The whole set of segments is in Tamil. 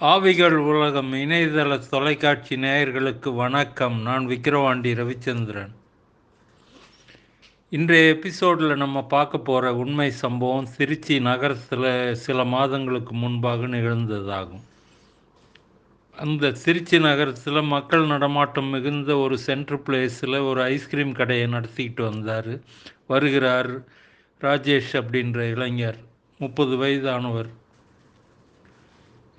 ஆவிகள் உலகம் இணையதள தொலைக்காட்சி நேயர்களுக்கு வணக்கம். நான் விக்கிரவாண்டி ரவிச்சந்திரன். இன்றைய எபிசோடில் நம்ம பார்க்க போகிற உண்மை சம்பவம் திருச்சி நகரத்தில் சில மாதங்களுக்கு முன்பாக நிகழ்ந்ததாகும். அந்த திருச்சி நகரத்தில் மக்கள் நடமாட்டம் மிகுந்த ஒரு சென்ட்ரு பிளேஸில் ஒரு ஐஸ்கிரீம் கடையை நடத்திக்கிட்டு வந்தார். வருகிறார் ராஜேஷ் அப்படின்ற இளைஞர் முப்பது வயதானவர்.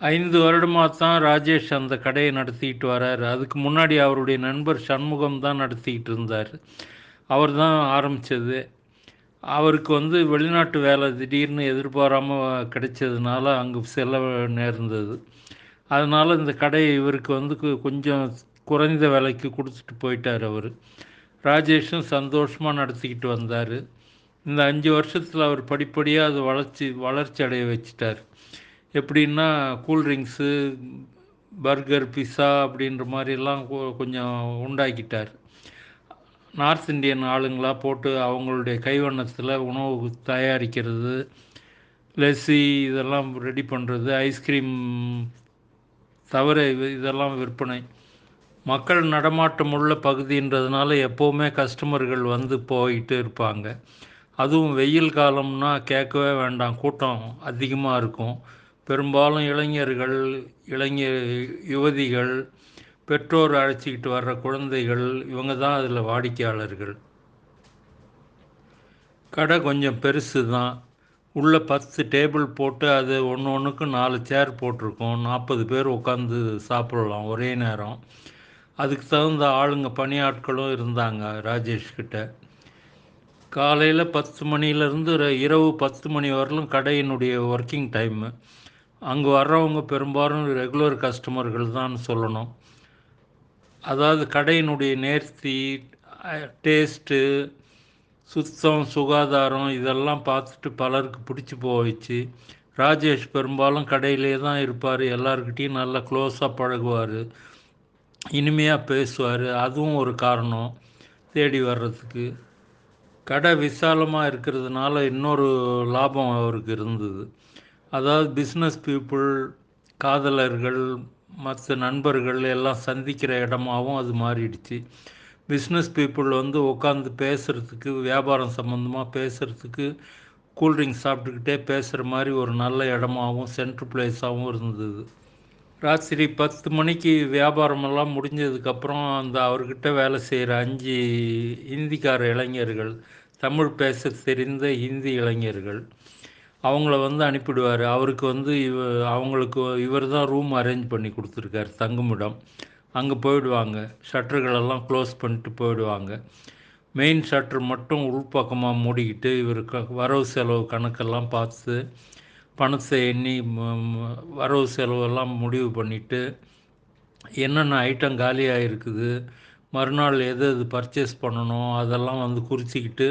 ஐந்து வருடமாக தான் ராஜேஷ் அந்த கடையை நடத்திக்கிட்டு வராரு. அதுக்கு முன்னாடி அவருடைய நண்பர் சண்முகம் தான் நடத்திக்கிட்டு இருந்தார். அவர் தான் ஆரம்பித்தது அவருக்கு வந்து வெளிநாட்டு வேலை திடீர்னு எதிர்பாராமல் கிடைச்சதுனால அங்கே செல்ல நேர்ந்தது. அதனால் இந்த கடையை இவருக்கு வந்து கொஞ்சம் குறைந்த விலைக்கு கொடுத்துட்டு போயிட்டார் அவர். ராஜேஷும் சந்தோஷமாக நடத்திக்கிட்டு வந்தார். இந்த அஞ்சு வருஷத்தில் அவர் படிப்படியாக அது வளர்ச்சி வளர்ச்சி அடைய வச்சிட்டார். எப்படின்னா கூல்ட்ரிங்க்ஸு பர்கர் பிஸ்ஸா அப்படின்ற மாதிரிலாம் கொஞ்சம் உண்டாக்கிட்டார். நார்த் இந்தியன் ஆளுங்களாக போட்டு அவங்களுடைய கைவண்ணத்தில் உணவு தயாரிக்கிறது லெஸ்ஸி இதெல்லாம் ரெடி பண்ணுறது ஐஸ்கிரீம் தவிர இதெல்லாம் விற்பனை. மக்கள் நடமாட்டம் உள்ள பகுதின்றதுனால எப்போவுமே கஸ்டமர்கள் வந்து போயிட்டு இருப்பாங்க. அதுவும் வெயில் காலம்னா கேட்கவே வேண்டாம் கூட்டம் அதிகமாக இருக்கும். பெரும்பாலும் இளைஞர்கள் இளைஞர் யுவதிகள் பெற்றோர் அழைச்சிக்கிட்டு வர்ற குழந்தைகள் இவங்க தான் அதில் வாடிக்கையாளர்கள். கடை கொஞ்சம் பெருசு தான். உள்ளே பத்து டேபிள் போட்டு அது ஒன்று ஒன்றுக்கு நாலு சேர் போட்டிருக்கோம். நாற்பது பேர் உட்காந்து சாப்பிடலாம் ஒரே நேரம். அதுக்கு தகுந்த ஆளுங்க பணியாட்களும் இருந்தாங்க ராஜேஷ் கிட்ட. காலையில் பத்து மணிலேருந்து இரவு பத்து மணி வரலும் கடையினுடைய ஒர்க்கிங் டைமு அங்கே வர்றவங்க பெரும்பாலும் ரெகுலர் கஸ்டமர்கள் தான் சொல்லணும். அதாவது கடையினுடைய நேர்த்தி டேஸ்ட்டு சுத்தம் சுகாதாரம் இதெல்லாம் பார்த்துட்டு பலருக்கு பிடிச்சி போயிடுச்சு. ராஜேஷ் பெரும்பாலும் கடையிலே தான் இருப்பார். எல்லாருக்கிட்டேயும் நல்லா க்ளோஸாக பழகுவார். இனிமையாக பேசுவார். அதுவும் ஒரு காரணம். தேடி வர்றதுக்கு. கடை விசாலமாக இருக்கிறதுனால இன்னொரு லாபம் அவருக்கு இருந்தது. அதாவது பிஸ்னஸ் பீப்புள் காதலர்கள் மற்ற நண்பர்கள் எல்லாம் சந்திக்கிற இடமாகவும் அது மாறிடுச்சு. பிஸ்னஸ் பீப்புள் வந்து உட்காந்து பேசுகிறதுக்கு வியாபாரம் சம்மந்தமாக பேசுகிறதுக்கு கூல்ட்ரிங்க்ஸ் சாப்பிட்டுக்கிட்டே பேசுகிற மாதிரி ஒரு நல்ல இடமாகவும் சென்ட்ரு பிளேஸாகவும் இருந்தது. ராத்திரி பத்து மணிக்கு வியாபாரமெல்லாம் முடிஞ்சதுக்கப்புறம் அந்த அவர்கிட்ட வேலை செய்கிற அஞ்சு ஹிந்திக்கார இளைஞர்கள் தமிழ் பேச தெரிந்த ஹிந்தி இளைஞர்கள். அவங்கள வந்து அனுப்பிடுவார். அவருக்கு வந்து இவ அவங்களுக்கு இவர் தான் ரூம் அரேஞ்ச் பண்ணி கொடுத்துருக்காரு தங்குமிடம். அங்கே போயிடுவாங்க. ஷட்டர்களெல்லாம் க்ளோஸ் பண்ணிட்டு போயிடுவாங்க. மெயின் ஷட்டர் மட்டும் உள்பக்கமாக மூடிக்கிட்டு இவருக்கு வரவு செலவு கணக்கெல்லாம் பார்த்து பணத்தை எண்ணி வரவு செலவெல்லாம் முடிவு பண்ணிவிட்டு என்னென்ன ஐட்டம் காலியாக இருக்குது மறுநாள் எது எது பர்ச்சேஸ் பண்ணணும் அதெல்லாம் வந்து குறிச்சிக்கிட்டு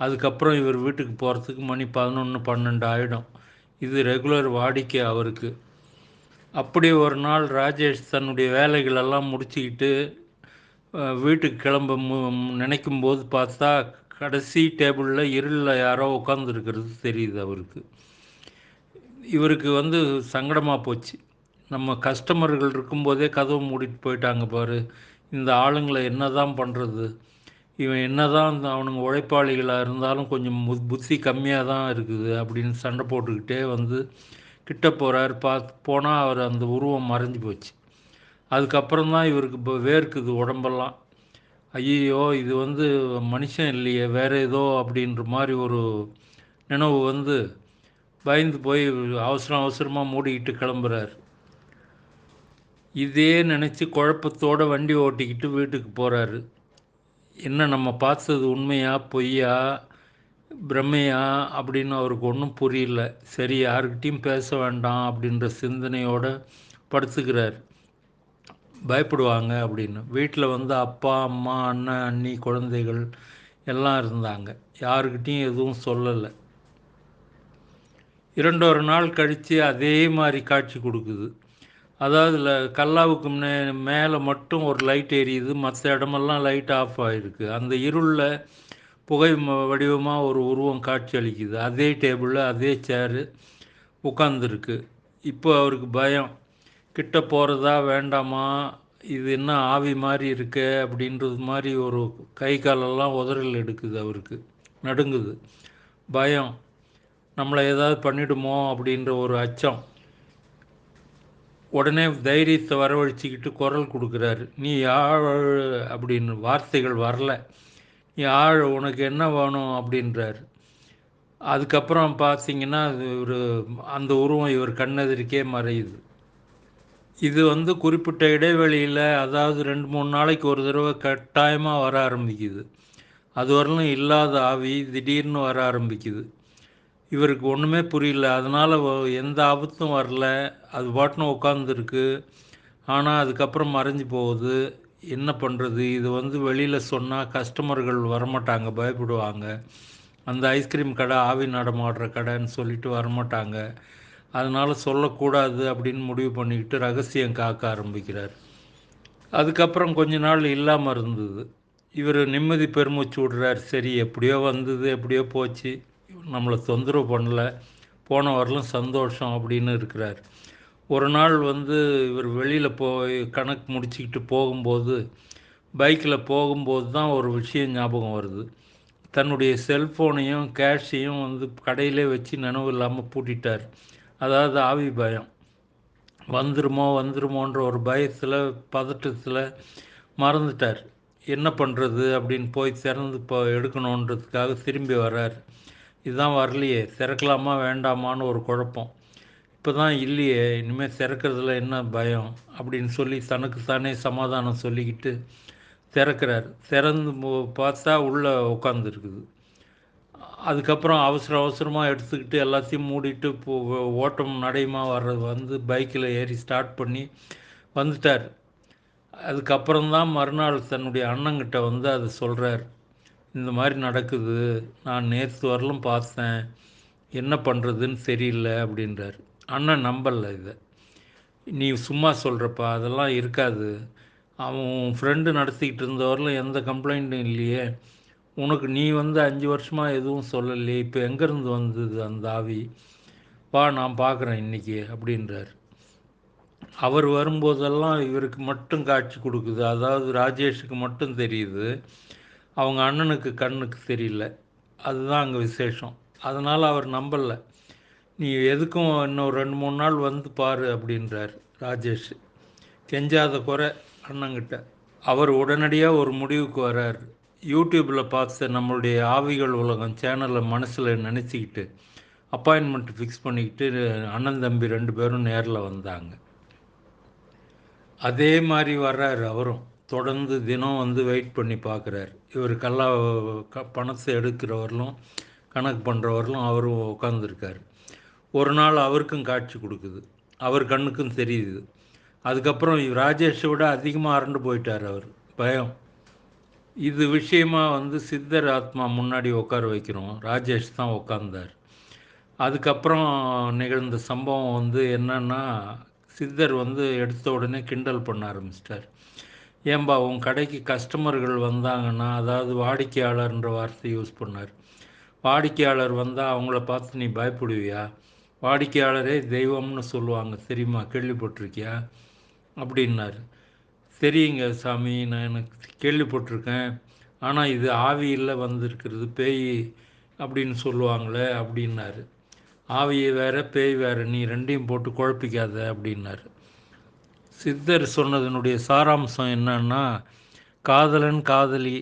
அதுக்கப்புறம் இவர் வீட்டுக்கு போகிறதுக்கு மணி பதினொன்று பன்னெண்டு ஆகிடும் இது ரெகுலர் வாடிக்கை அவருக்கு. அப்படி ஒரு நாள் ராஜேஷ் தன்னுடைய வேலைகளெல்லாம் முடிச்சுக்கிட்டு வீட்டுக்கு கிளம்ப நினைக்கும் போது பார்த்தா கடைசி டேபிளில் இருளில் யாரோ உட்காந்துருக்கிறது தெரியுது அவருக்கு. இவருக்கு வந்து சங்கடமாக போச்சு. நம்ம கஸ்டமர்கள் இருக்கும்போதே கதவு மூடிட்டு போயிட்டாங்க பாரு. இந்த ஆளுங்களை என்ன தான் பண்ணுறது இவன் என்னதான் அவனுங்க உழைப்பாளிகளாக இருந்தாலும் கொஞ்சம் புத்தி கம்மியாக தான் இருக்குது அப்படின்னு சண்டை போட்டுக்கிட்டே வந்து கிட்ட போகிறார் பார்த்து போனால் அவர் அந்த உருவம் மறைஞ்சு போச்சு. அதுக்கப்புறம் தான் இவருக்கு இப்போ வேர்க்குது உடம்பெல்லாம். ஐயோ இது வந்து மனுஷன் இல்லையே வேறு ஏதோ அப்படின்ற மாதிரி ஒரு நினைவு வந்து பயந்து போய் அவசரம் அவசரமாக மூடிக்கிட்டு கிளம்புறார். இதே நினச்சி குழப்பத்தோடு வண்டி ஓட்டிக்கிட்டு வீட்டுக்கு போகிறாரு என்ன நம்ம பார்த்தது உண்மையா பொய்யா பிரம்மையா அப்படின்னு அவருக்கு ஒன்றும் புரியல. சரி யாருக்கிட்டையும் பேச வேண்டாம் அப்படின்ற சிந்தனையோடு படுத்துக்கிறார். பயப்படுவாங்க அப்படின்னு. வீட்டில் வந்து அப்பா அம்மா அண்ணன் அண்ணி குழந்தைகள் எல்லாம் இருந்தாங்க. யாருக்கிட்டேயும் எதுவும் சொல்லலை. இரண்டொரு நாள் கழித்து அதே மாதிரி காட்சி கொடுக்குது. அதாவது கல்லாவுக்கு முன்னே மேலே மட்டும் ஒரு லைட் எரியுது மற்ற இடமெல்லாம் லைட் ஆஃப் ஆகிருக்கு அந்த இருளில் புகை வடிவமாக ஒரு உருவம் காட்சி அளிக்குது. அதே டேபிளில் அதே சேரு உட்காந்துருக்கு இப்போ அவருக்கு பயம். கிட்ட போகிறதா வேண்டாமா? இது என்ன ஆவி மாதிரி இருக்கே அப்படின்றது மாதிரி ஒரு கை காலெல்லாம் உதறல் எடுக்குது அவருக்கு. நடுங்குது. பயம். நம்மளை ஏதாவது பண்ணிடுமோ அப்படின்ற ஒரு அச்சம். உடனே தைரியத்தை வரவழைச்சிக்கிட்டு குரல் கொடுக்குறாரு. நீ யாழ் அப்படின்னு வார்த்தைகள் வரல. நீ ஆழ உனக்கு என்ன வேணும்? அப்படின்றாரு. அதுக்கப்புறம் பார்த்தீங்கன்னா அது ஒரு அந்த உருவம் இவர் கண்ணெதிரிக்கே மறையுது. இது வந்து குறிப்பிட்ட இடைவெளியில் அதாவது ரெண்டு மூணு நாளைக்கு ஒரு தடவை கட்டாயமாக வர ஆரம்பிக்குது. அது வரலும் இல்லாத ஆவி திடீர்னு வர ஆரம்பிக்குது. இவருக்கு ஒன்றுமே புரியல. அதனால் எந்த ஆபத்தும் வரல. அது பாட்டுன்னு உட்காந்துருக்கு ஆனால் அதுக்கப்புறம் மறைஞ்சு போகுது. என்ன பண்ணுறது இது வந்து வெளியில் சொன்னால் கஸ்டமர்கள் வரமாட்டாங்க. பயப்படுவாங்க. அந்த ஐஸ்கிரீம் கடை ஆவி நடமாடுற கடைன்னு சொல்லிட்டு வரமாட்டாங்க. அதனால் சொல்லக்கூடாது அப்படின்னு முடிவு பண்ணிக்கிட்டு ரகசியம் காக்க ஆரம்பிக்கிறார். அதுக்கப்புறம் கொஞ்ச நாள் இல்லாமல் இருந்தது. இவர் நிம்மதி பெருமூச்சு விடுறார். சரி எப்படியோ வந்தது எப்படியோ போச்சு. நம்மளை தொந்தரவு பண்ணல. போன வரலும் சந்தோஷம் அப்படின்னு இருக்கிறார். ஒரு நாள் வந்து இவர் வெளியில் போய் கணக்கு முடிச்சுக்கிட்டு போகும்போது பைக்கில் போகும்போது தான் ஒரு விஷயம் ஞாபகம் வருது. தன்னுடைய செல்ஃபோனையும் கேஷையும் வந்து கடையிலே வச்சு நினைவு இல்லாமல் பூட்டிட்டார். அதாவது ஆவி பயம். வந்துருமோ வந்துருமோன்ற ஒரு பயத்தில் பதட்டத்தில் மறந்துட்டார். என்ன பண்ணுறது அப்படின்னு போய் திறந்து இப்போ எடுக்கணுன்றதுக்காக திரும்பி வர்றார். இதுதான் வரலையே திறக்கலாமா வேண்டாமான்னு ஒரு குழப்பம். இப்போ தான் இல்லையே இனிமேல் திறக்கிறதுல என்ன பயம் அப்படின்னு சொல்லி தனக்கு தானே சமாதானம் சொல்லிக்கிட்டு திறக்கிறார். திறந்து பார்த்தா உள்ளே உட்காந்துருக்குது அதுக்கப்புறம் அவசர அவசரமாக எடுத்துக்கிட்டு எல்லாத்தையும் மூடிட்டு இப்போ ஓட்டம் நடையுமா வர்றது வந்து பைக்கில் ஏறி ஸ்டார்ட் பண்ணி வந்துட்டார். அதுக்கப்புறம் தான் மறுநாள் தன்னுடைய அண்ணங்கிட்ட வந்து அதை சொல்கிறார் இந்த மாதிரி நடக்குது. நான் நேற்று வரலும் பார்த்தேன். என்ன பண்ணுறதுன்னு சரியில்லை அப்படின்றார். அண்ணன் நம்பலை இதை. நீ சும்மா சொல்கிறப்பா அதெல்லாம் இருக்காது. அவன் ஃப்ரெண்டு நடத்திக்கிட்டு இருந்தவரில் எந்த கம்ப்ளைண்ட்டும் இல்லையே. உனக்கு நீ வந்து அஞ்சு வருஷமாக எதுவும் சொல்லலையே. இப்போ எங்கேருந்து வந்தது அந்த ஆவி? வா நான் பார்க்குறேன் இன்றைக்கி அப்படின்றார். அவர் வரும்போதெல்லாம் இவருக்கு மட்டும் காட்சி கொடுக்குது. அதாவது ராஜேஷுக்கு மட்டும் தெரியுது. அவங்க அண்ணனுக்கு கண்ணுக்கு தெரியல. அதுதான் அங்கே விசேஷம். அதனால் அவர் நம்பலை. நீ எதுக்கும் இன்னும் ரெண்டு மூணு நாள் வந்து பாரு அப்படின்றார் ராஜேஷ். கெஞ்சாத குறை அண்ணங்கிட்ட. அவர் உடனடியாக ஒரு முடிவுக்கு வர்றார் யூடியூப்பில் பார்த்த நம்மளுடைய ஆவிகள் உலகம் சேனலை மனசில் நினச்சிக்கிட்டு அப்பாயின்மெண்ட் ஃபிக்ஸ் பண்ணிக்கிட்டு அண்ணன் தம்பி ரெண்டு பேரும் நேரில் வந்தாங்க. அதே மாதிரி வர்றார் அவரும். தொடர்ந்து தினம் வந்து வெயிட் பண்ணி பார்க்குறார். இவர் கல்லா க பணத்தை எடுக்கிறவர்களும் கணக்கு பண்ணுறவர்களும் அவரும் உட்காந்துருக்கார் ஒரு நாள் அவருக்கும் காட்சி கொடுக்குது. அவர் கண்ணுக்கும் தெரியுது. அதுக்கப்புறம் ராஜேஷை விட அதிகமாக அரண்டு போயிட்டார் அவர். பயம். இது விஷயமா வந்து சித்தர் ஆத்மா முன்னாடி உட்கார வைக்கிறோம். ராஜேஷ் தான் உட்காந்தார் அதுக்கப்புறம் நிகழ்ந்த சம்பவம் வந்து என்னன்னா சித்தர் வந்து எடுத்த உடனே கிண்டல் பண்ண ஆரம்பிச்சிட்டார். ஏன்பா உன் கடைக்கு கஸ்டமர்கள் வந்தாங்கன்னா அதாவது வாடிக்கையாளர்ன்ற வார்த்தை யூஸ் பண்ணார். வாடிக்கையாளர் வந்தால் அவங்கள பார்த்து நீ பயப்படுவியா? வாடிக்கையாளரே தெய்வம்னு சொல்லுவாங்க தெரியுமா? கேள்விப்பட்டிருக்கியா? அப்படின்னாரு. தெரியுங்க சாமி நான் எனக்கு கேள்விப்பட்டிருக்கேன். ஆனால் இது ஆவியில் வந்திருக்கிறது பேய் அப்படின்னு சொல்லுவாங்களே அப்படின்னாரு. ஆவியை வேற பேய் வேற நீ ரெண்டையும் போட்டு குழப்பிக்காத அப்படின்னாரு. சித்தர் சொன்னதனுடைய சாராம்சம் என்னன்னா காதலன் காதலி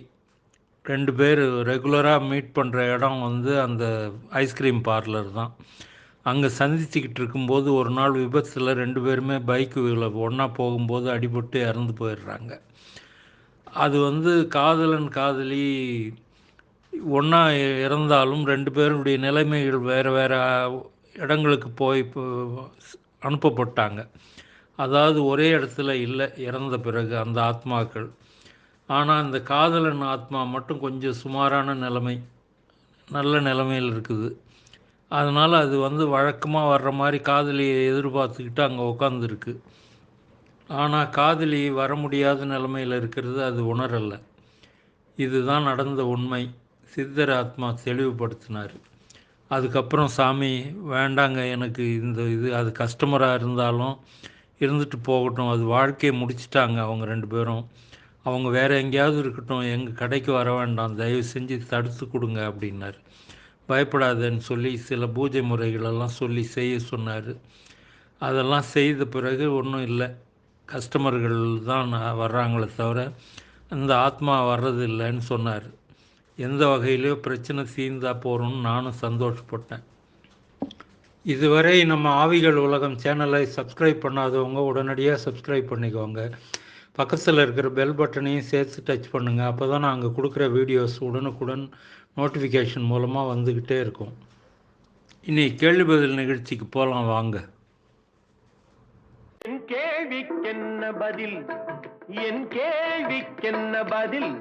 ரெண்டு பேர் ரெகுலராக மீட் பண்ணுற இடம் வந்து அந்த ஐஸ்கிரீம் பார்லர் தான். அங்கே சந்திச்சுக்கிட்டு இருக்கும்போது ஒரு நாள் விபத்தில் ரெண்டு பேருமே பைக்கில் ஒன்றா போகும்போது அடிபட்டு இறந்து போயிடுறாங்க. அது வந்து காதலன் காதலி ஒன்றா இறந்தாலும் ரெண்டு பேருடைய நிலைமைகள் வேறு வேறு இடங்களுக்கு போய் அனுப்பப்பட்டாங்க. அதாவது ஒரே இடத்துல இல்லை இறந்த பிறகு அந்த ஆத்மாக்கள். ஆனால் அந்த காதலன் ஆத்மா மட்டும் கொஞ்சம் சுமாரான நிலைமை நல்ல நிலைமையில் இருக்குது. அதனால் அது வந்து வழக்கமாக வர்ற மாதிரி காதலியை எதிர்பார்த்துக்கிட்டு அங்கே உட்காந்துருக்கு ஆனால் காதலி வர முடியாத நிலைமையில் இருக்கிறது அது உணரலை இதுதான் நடந்த உண்மை. சித்தர் ஆத்மா தெளிவுபடுத்தினார். அதுக்கப்புறம் சாமி வேண்டாங்க எனக்கு இந்த இது அது கஸ்டமராக இருந்தாலும் இருந்துட்டு போகட்டும். அது வாழ்க்கையை முடிச்சிட்டாங்க அவங்க ரெண்டு பேரும். அவங்க வேறு எங்கேயாவது இருக்கட்டும். எங்கள் கடைக்கு வர வேண்டாம். தயவு செஞ்சு தடுத்து கொடுங்க அப்படின்னார். பயப்படாதன்னு சொல்லி சில பூஜை முறைகளெல்லாம் சொல்லி செய்ய சொன்னார். அதெல்லாம் செய்த பிறகு ஒன்றும் இல்லை. கஸ்டமர்கள் தான் வர்றாங்களே தவிர அந்த ஆத்மா வர்றது இல்லைன்னு சொன்னார். எந்த வகையிலையோ பிரச்சனை தீர்ந்தா போகிறோம்னு நானும் சந்தோஷப்பட்டேன். இதுவரை நம்ம ஆவிகள் உலகம் சேனலை சப்ஸ்கிரைப் பண்ணாதவங்க உடனடியாக சப்ஸ்கிரைப் பண்ணிக்கோங்க. பக்கத்தில் இருக்கிற பெல் பட்டனையும் சேர்த்து டச் பண்ணுங்கள் அப்போ தான் நாங்கள் கொடுக்குற வீடியோஸ் உடனுக்குடன் நோட்டிஃபிகேஷன் மூலமாக வந்துக்கிட்டே இருக்கும். இனி கேள்வி பதில் நிகழ்ச்சிக்கு போகலாம் வாங்க. என் கேள்விக்கென்ன பதில்? என் கேள்விக்கென்ன பதில்?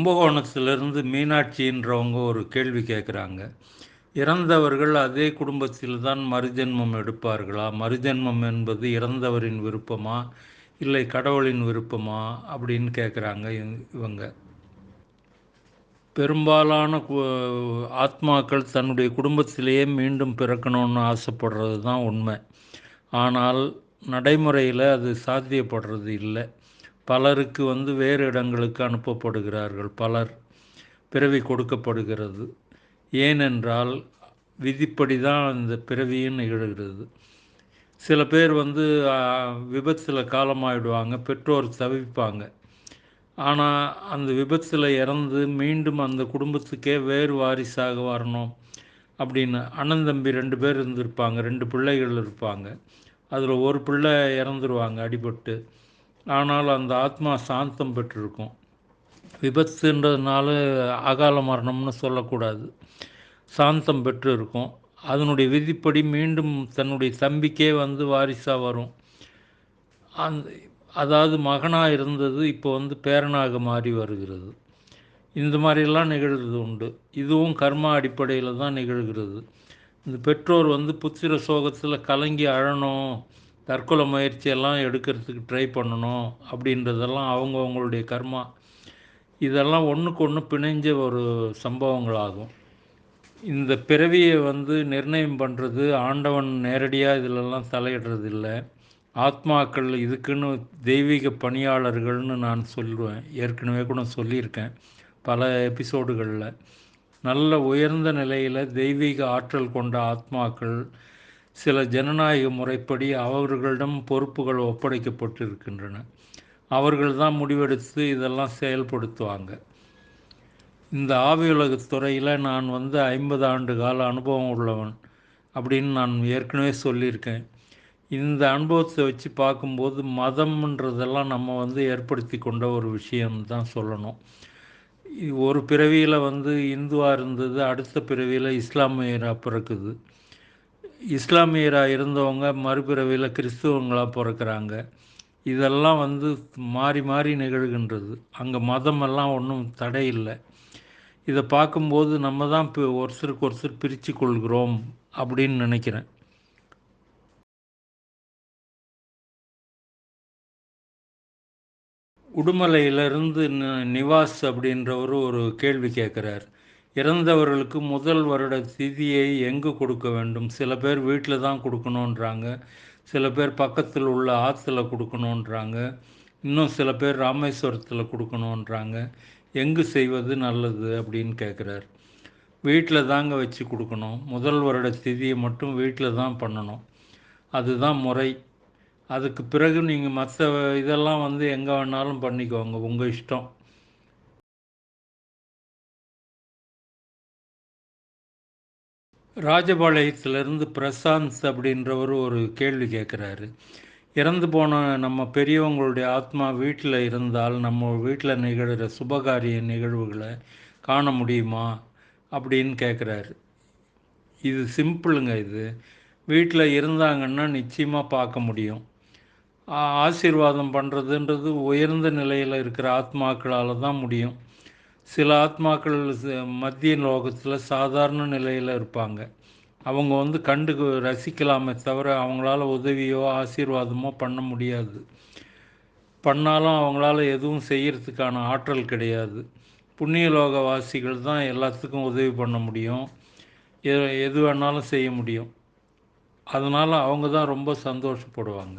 கும்பகோணத்திலிருந்து மீனாட்சின்றவங்க ஒரு கேள்வி கேட்குறாங்க இறந்தவர்கள் அதே குடும்பத்தில் தான் மறுஜென்மம் எடுப்பார்களா? மறுஜென்மம் என்பது இறந்தவரின் விருப்பமா? இல்லை கடவுளின் விருப்பமா? அப்படின்னு கேட்குறாங்க இவங்க. பெரும்பாலான ஆத்மாக்கள் தன்னுடைய குடும்பத்திலேயே மீண்டும் பிறக்கணும்னு ஆசைப்படுறது தான் உண்மை. ஆனால் நடைமுறையில் அது சாத்தியப்படுறது இல்லை. பலருக்கு வந்து வேறு இடங்களுக்கு அனுப்பப்படுகிறார்கள். பலர் பிறவி கொடுக்கப்படுகிறது. ஏனென்றால் விதிப்படி தான் அந்த பிறவியும் நிகழ்கிறது சில பேர் வந்து விபத்தில் காலமாயிடுவாங்க பெற்றோர் தவிப்பாங்க. ஆனால் அந்த விபத்தில் இறந்து மீண்டும் அந்த குடும்பத்துக்கே வேறு வாரிசாக வரணும் அப்படின்னு அண்ணன் தம்பி ரெண்டு பேர் இருந்திருப்பாங்க ரெண்டு பிள்ளைகள் இருப்பாங்க. அதில் ஒரு பிள்ளை இறந்துருவாங்க அடிபட்டு. ஆனால் அந்த ஆத்மா சாந்தம் பெற்றிருக்கும். விபத்துன்றதுனால அகால மரணம்னு சொல்லக்கூடாது. சாந்தம் பெற்று இருக்கும் அதனுடைய விதிப்படி மீண்டும் தன்னுடைய தம்பிக்கே வந்து வாரிசாக வரும். அந்த அதாவது மகனாக இருந்தது இப்போ வந்து பேரனாக மாறி வருகிறது. இந்த மாதிரிலாம் நிகழ்கிறது உண்டு. இதுவும் கர்மா அடிப்படையில் தான் நிகழ்கிறது. இந்த பெற்றோர் வந்து புத்திர சோகத்தில் கலங்கி அழணும். தற்கொலை முயற்சியெல்லாம் எடுக்கிறதுக்கு ட்ரை பண்ணணும் அப்படின்றதெல்லாம் அவங்கவங்களுடைய கர்மா. இதெல்லாம் ஒன்றுக்கு ஒன்று பிணைஞ்ச ஒரு சம்பவங்களாகும். இந்த பிறவியை வந்து நிர்ணயம் பண்ணுறது ஆண்டவன் நேரடியாக இதிலெல்லாம் தலையிடுறது இல்லை ஆத்மாக்கள் இதுக்குன்னு தெய்வீக பணியாளர்கள்னு நான் சொல்லுவேன். ஏற்கனவே கூட சொல்லியிருக்கேன் பல எபிசோடுகளில் நல்ல உயர்ந்த நிலையில் தெய்வீக ஆற்றல் கொண்ட ஆத்மாக்கள் சில ஜனநாயக முறைப்படி அவர்களிடம் பொறுப்புகள் ஒப்படைக்கப்பட்டிருக்கின்றன. அவர்கள் தான் முடிவெடுத்து இதெல்லாம் செயல்படுத்துவாங்க. இந்த ஆவியுலக துறையில் நான் வந்து ஐம்பது ஆண்டு கால அனுபவம் உள்ளவன் அப்படின்னு நான் ஏற்கனவே சொல்லியிருக்கேன். இந்த அனுபவத்தை வச்சு பார்க்கும்போது மதம்ன்றதெல்லாம் நம்ம வந்து ஏற்படுத்தி கொண்ட ஒரு விஷயம்தான் சொல்லணும். ஒரு பிறவியில் வந்து இந்துவாக இருந்தது அடுத்த பிறவியில் இஸ்லாமியராக பிறக்குது. இஸ்லாமியராக இருந்தவங்க மறுபிறவியில் கிறிஸ்துவங்களாக பிறக்கிறாங்க. இதெல்லாம் வந்து மாறி மாறி நிகழ்கின்றது. அங்கே மதமெல்லாம் ஒன்றும் தடை இல்லை. இதை பார்க்கும்போது நம்ம தான் இப்போ ஒருத்தருக்கு ஒருத்தர் பிரித்து கொள்கிறோம் அப்படின்னு நினைக்கிறேன். உடுமலையிலிருந்து நிவாஸ் அப்படின்றவர் ஒரு கேள்வி கேட்குறார் இறந்தவர்களுக்கு முதல் வருட திதியை எங்கு கொடுக்க வேண்டும்? சில பேர் வீட்டில் தான் கொடுக்கணுன்றாங்க. சில பேர் பக்கத்தில் உள்ள ஆற்றுல கொடுக்கணுன்றாங்க. இன்னும் சில பேர் ராமேஸ்வரத்தில் கொடுக்கணுன்றாங்க. எங்கு செய்வது நல்லது அப்படின்னு கேட்குறார் வீட்டில் தாங்க வச்சு கொடுக்கணும். முதல் வருட திதியை மட்டும் வீட்டில் தான் பண்ணணும். அதுதான் முறை. அதுக்கு பிறகு நீங்கள் மற்ற இதெல்லாம் வந்து எங்கே வேணாலும் பண்ணிக்கோங்க. உங்கள் இஷ்டம். ராஜபாளையத்திலிருந்து பிரசாந்த் அப்படின்றவர் ஒரு கேள்வி கேட்குறாரு. இறந்து போன நம்ம பெரியவங்களுடைய ஆத்மா வீட்டில் இருந்தால் நம்ம வீட்டில் நிகழ்கிற சுபகாரிய நிகழ்வுகளை காண முடியுமா அப்படின்னு கேட்குறாரு. இது சிம்பிளுங்க இது. வீட்டில் இருந்தாங்கன்னா நிச்சயமாக பார்க்க முடியும். ஆசீர்வாதம் பண்ணுறதுன்றது உயர்ந்த நிலையில் இருக்கிற ஆத்மாக்களால் தான் முடியும். சில ஆத்மாக்கள் மத்திய லோகத்தில் சாதாரண நிலையில் இருப்பாங்க. அவங்க வந்து கண்டு ரசிக்கலாமே தவிர அவங்களால உதவியோ ஆசீர்வாதமோ பண்ண முடியாது. பண்ணாலும் அவங்களால எதுவும் செய்கிறதுக்கான ஆற்றல் கிடையாது. புண்ணிய லோக வாசிகள் தான் எல்லாத்துக்கும் உதவி பண்ண முடியும். எது எது வேணாலும் செய்ய முடியும். அதனால் அவங்க தான் ரொம்ப சந்தோஷப்படுவாங்க.